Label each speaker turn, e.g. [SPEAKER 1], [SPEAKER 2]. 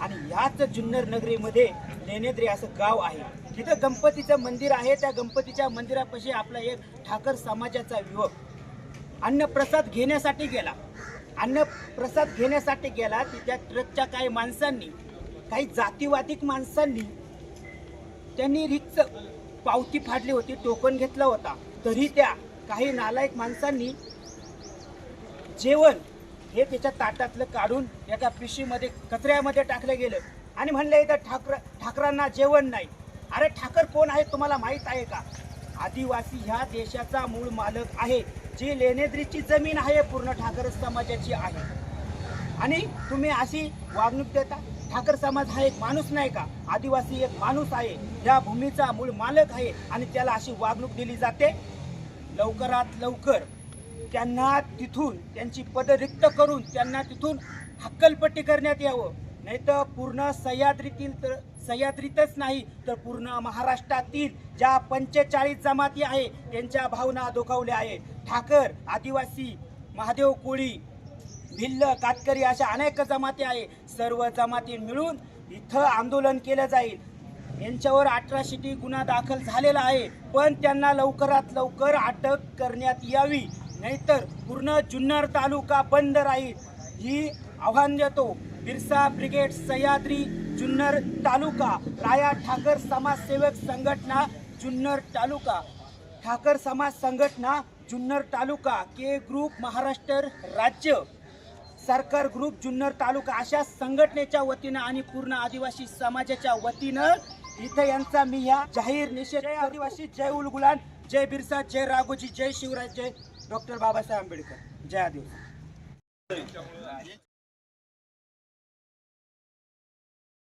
[SPEAKER 1] आणि याच जुन्नर नगरीमध्ये लेणेद्री असं गाव आहे. तिथं गणपतीचं मंदिर आहे. त्या गणपतीच्या मंदिरापाशी आपला एक ठाकर समाजाचा युवक अन्नप्रसाद घेण्यासाठी गेला. अन्नप्रसाद घेण्यासाठी गेला. तिथ्या ट्रकच्या काही माणसांनी काही जातीवादिक माणसांनी त्यांनी रिक्त पावती फाडली होती टोकन घेतला होता. तरी त्या काही नालायक माणसांनी जेवण हे त्याच्या ताटातलं काढून एका पिशीमध्ये कचऱ्यामध्ये टाकलं गेलं. आणि म्हणलं इथं ठाकर ठाकरांना जेवण नाही. अरे ठाकर कोण आहे तुम्हाला माहीत आहे का? आदिवासी ह्या देशाचा मूळ मालक आहे जी लेनेद्रीची जमीन आहे पूर्ण ठाकर समाजाची आहे. आणि तुम्ही अशी वागणूक देता? ठाकर समाज हा एक माणूस नाही का? आदिवासी एक माणूस आहे या भूमीचा मूळ मालक आहे आणि त्याला अशी वागणूक दिली जाते? लवकरात लवकर. त्यांना तिथून त्यांची पद रिक्त करून त्यांना तिथून हक्कलपट्टी करण्यात यावं. नाही तर पूर्ण सह्याद्रीतील तर सह्याद्रीतच नाही तर पूर्ण महाराष्ट्रातील ज्या पंचेचाळीस जमाती आहे त्यांच्या भावना दुखावल्या आहेत. ठाकर आदिवासी महादेव कोळी भिल्ल कातकरी अशा अनेक जमाती आहे. सर्व जमाती मिळून इथं आंदोलन केलं जाईल. यांच्यावर अठराशे गुन्हा दाखल झालेला आहे. पण त्यांना लवकरात लवकर अटक करण्यात यावी. नाहीतर पूर्ण जुन्नर तालुका बंद राहील. ही आव्हान देतो बिरसा ब्रिगेड सह्याद्री जुन्नर तालुका राया ठाकर समाजसेवक संघटना जुन्नर तालुका. ठाकर समाज संघटना जुन्नर तालुका के ग्रुप महाराष्ट्र राज्य. सरकार ग्रुप जुन्नर तालुका अशा संघटनेच्या वतीनं आणि पूर्ण आदिवासी समाजाच्या वतीनं इथं यांचा मी ह्या जाहीर निषेध आदिवासी जय उलगुलान जय बिरसा जय राघोजी जय शिवराज जय डॉक्टर बाबासाहेब आंबेडकर. जय आदिवासी.